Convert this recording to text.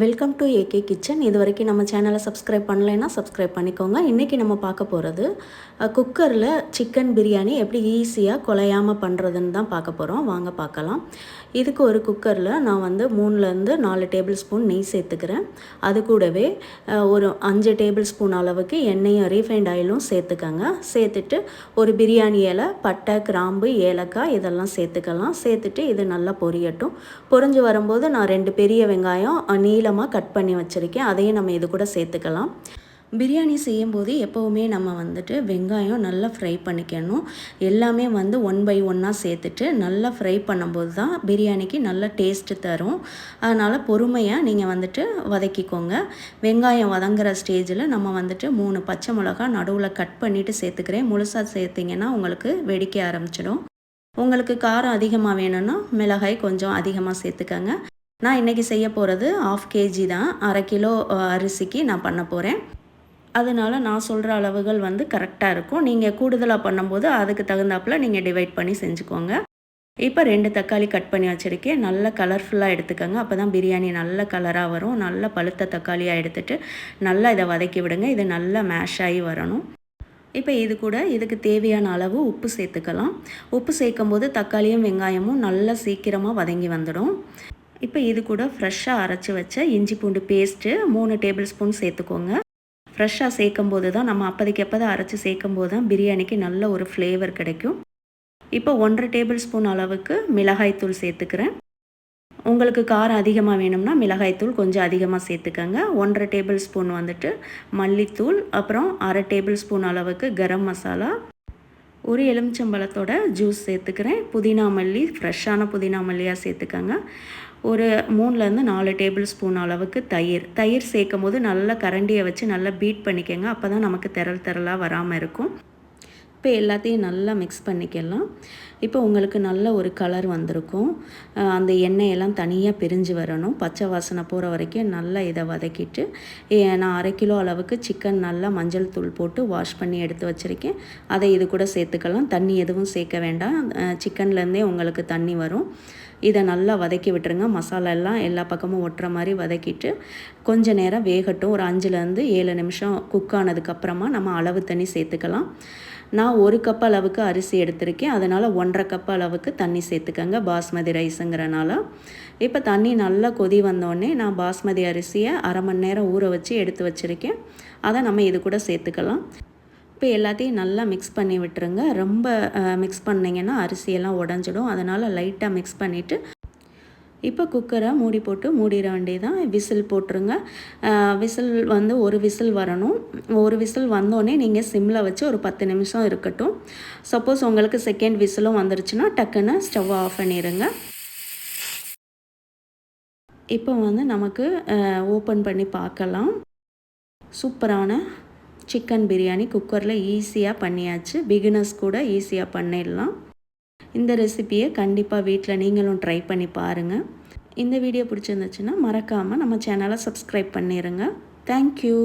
Welcome to AK kitchen இது வரைக்கும் நம்ம சேனலை சப்ஸ்கிரைப் பண்ணலைன்னா சப்ஸ்கிரைப் பண்ணிக்கோங்க. இன்றைக்கி நம்ம பார்க்க போகிறது குக்கரில் சிக்கன் பிரியாணி எப்படி ஈஸியாக குலையாமல் பண்ணுறதுன்னு தான் பார்க்க போகிறோம் வாங்க பார்க்கலாம். இதுக்கு ஒரு குக்கரில் நான் வந்து மூணுலேருந்து நாலு டேபிள் ஸ்பூன் நெய் சேர்த்துக்கிறேன். அது கூடவே ஒரு அஞ்சு டேபிள் ஸ்பூன் அளவுக்கு எண்ணெயும் ரீஃபைண்ட் ஆயிலும் சேர்த்துக்கங்க. சேர்த்துட்டு ஒரு பிரியாணி இலை பட்டை கிராம்பு ஏலக்காய் இதெல்லாம் சேர்த்துக்கலாம். சேர்த்துட்டு இது நல்லா பொரியட்டும். பொரிஞ்சு வரும்போது நான் ரெண்டு பெரிய வெங்காயம் நீளமாக கட் பண்ணி வச்சுருக்கேன். அதையும் நம்ம இது கூட சேர்த்துக்கலாம். பிரியாணி செய்யும்போது எப்போவுமே நம்ம வந்துட்டு வெங்காயம் நல்லா ஃப்ரை பண்ணிக்கணும். எல்லாமே வந்து ஒன் பை ஒன்னாக சேர்த்துட்டு நல்லா ஃப்ரை பண்ணும்போது தான் பிரியாணிக்கு நல்ல டேஸ்ட்டு தரும். அதனால் பொறுமையாக நீங்கள் வந்துட்டு வதக்கிக்கோங்க. வெங்காயம் வதங்குற ஸ்டேஜில் நம்ம வந்துட்டு மூணு பச்சை மிளகா நடுவில் கட் பண்ணிவிட்டு சேர்த்துக்கிறேன். முழுசாக சேர்த்திங்கன்னா உங்களுக்கு வெடிக்க ஆரம்பிச்சிடும். உங்களுக்கு காரம் அதிகமாக வேணும்னா மிளகாய் கொஞ்சம் அதிகமாக சேர்த்துக்கங்க. நான் இன்றைக்கி செய்ய போகிறது ஆஃப் கேஜி தான். அரை கிலோ அரிசிக்கு நான் பண்ண போகிறேன் அதனால் நான் சொல்கிற அளவுகள் வந்து கரெக்டாக இருக்கும். நீங்கள் கூடுதலாக பண்ணும்போது அதுக்கு தகுந்தாப்புல நீங்கள் டிவைட் பண்ணி செஞ்சுக்கோங்க. இப்போ ரெண்டு தக்காளி கட் பண்ணி வச்சுருக்கேன். நல்ல கலர்ஃபுல்லாக எடுத்துக்கோங்க. அப்போ தான் பிரியாணி நல்ல கலராக வரும். நல்ல பழுத்த தக்காளியாக எடுத்துகிட்டு நல்லா இதை வதக்கி விடுங்க. இது நல்லா மேஷ் ஆகி வரணும். இப்போ இது கூட இதுக்கு தேவையான அளவு உப்பு சேர்த்துக்கலாம். உப்பு சேர்க்கும் போது தக்காளியும் வெங்காயமும் நல்லா சீக்கிரமாக வதங்கி வந்துடும். இப்போ இது கூட ஃப்ரெஷ்ஷாக அரைச்சி வச்ச இஞ்சி பூண்டு பேஸ்ட்டு மூணு டேபிள் ஸ்பூன் சேர்த்துக்கோங்க. ஃப்ரெஷ்ஷாக சேர்க்கும் போது தான் நம்ம அப்போதைக்கு அப்போ தான் அரைச்சி சேர்க்கும் போது தான் பிரியாணிக்கு நல்ல ஒரு ஃப்ளேவர் கிடைக்கும். இப்போ ஒன்றரை டேபிள் ஸ்பூன் அளவுக்கு மிளகாய்த்தூள் சேர்த்துக்கிறேன். உங்களுக்கு காரம் அதிகமாக வேணும்னா மிளகாய்த்தூள் கொஞ்சம் அதிகமாக சேர்த்துக்கோங்க. ஒன்றரை டேபிள் ஸ்பூன் வந்துட்டு மல்லித்தூள் அப்புறம் அரை டேபிள் ஸ்பூன் அளவுக்கு கரம் மசாலா ஒரு எலுமிச்சம்பழத்தோட ஜூஸ் சேர்த்துக்கிறேன். புதினா மல்லி ஃப்ரெஷ்ஷான புதினா மல்லியாக சேர்த்துக்கோங்க. ஒரு மூணுலேருந்து நாலு டேபிள் ஸ்பூன் அளவுக்கு தயிர். தயிர் சேர்க்கும் போது நல்லா கரண்டியை வச்சு நல்லா பீட் பண்ணிக்கோங்க. அப்போ தான் நமக்கு திரள் திரளாக வராமல் இருக்கும். இப்போ எல்லாத்தையும் நல்லா மிக்ஸ் பண்ணிக்கலாம். இப்போ உங்களுக்கு நல்ல ஒரு கலர் வந்திருக்கும். அந்த எண்ணெயெல்லாம் தனியாக பிரிஞ்சு வரணும். பச்சை வாசனை போகிற வரைக்கும் நல்லா இதை வதக்கிட்டு ஏ- நான் அரை கிலோ அளவுக்கு சிக்கன் நல்லா மஞ்சள் தூள் போட்டு வாஷ் பண்ணி எடுத்து வச்சுருக்கேன். அதை இது கூட சேர்த்துக்கலாம். தண்ணி எதுவும் சேர்க்க வேண்டாம். சிக்கன்லேருந்தே உங்களுக்கு தண்ணி வரும். இதை நல்லா வதக்கி விட்டுருங்க. மசாலா எல்லாம் எல்லா பக்கமும் ஒட்டுற மாதிரி வதக்கிட்டு கொஞ்ச நேரம் வேகட்டும். ஒரு அஞ்சுலேருந்து ஏழு நிமிஷம் குக் ஆனதுக்கப்புறமா நம்ம அளவு தண்ணி சேர்த்துக்கலாம். நான் ஒரு கப் அளவுக்கு அரிசி எடுத்திருக்கேன். அதனால் ஒன்றரை கப் அளவுக்கு தண்ணி சேர்த்துக்கங்க பாஸ்மதி ரைஸுங்கிறனால. இப்போ தண்ணி நல்லா கொதி வந்தோடனே நான் பாஸ்மதி அரிசியை அரை மணி நேரம் ஊற வச்சு எடுத்து வச்சுருக்கேன். அதை நம்ம இது கூட சேர்த்துக்கலாம். இப்போ எல்லாத்தையும் நல்லா மிக்ஸ் பண்ணி விட்டுருங்க. ரொம்ப மிக்ஸ் பண்ணிங்கன்னா அரிசியெல்லாம் உடஞ்சிடும். அதனால் லைட்டாக மிக்ஸ் பண்ணிவிட்டு இப்போ குக்கரை மூடி போட்டு மூடிட வேண்டியதான் விசில் போட்டுருங்க. விசில் வந்து ஒரு விசில் வரணும். ஒரு விசில் வந்தோடனே நீங்கள் சிம்மில் வச்சு ஒரு பத்து நிமிஷம் இருக்கட்டும். சப்போஸ் உங்களுக்கு செகண்ட் விசிலும் வந்துருச்சுன்னா டக்குன்னு ஸ்டவ் ஆஃப் பண்ணிடுங்க இப்போ வந்து நமக்கு ஓப்பன் பண்ணி பார்க்கலாம். சூப்பரான சிக்கன் பிரியாணி குக்கரில் ஈஸியாக பண்ணியாச்சு. பிகினர்ஸ் கூட ஈஸியாக பண்ணிடலாம். இந்த ரெசிபியை கண்டிப்பாக வீட்டில் நீங்களும் ட்ரை பண்ணி பாருங்கள் இந்த வீடியோ பிடிச்சிருந்துச்சுன்னா மறக்காமல் நம்ம சேனலை சப்ஸ்கிரைப் பண்ணிடுங்க தேங்க்யூ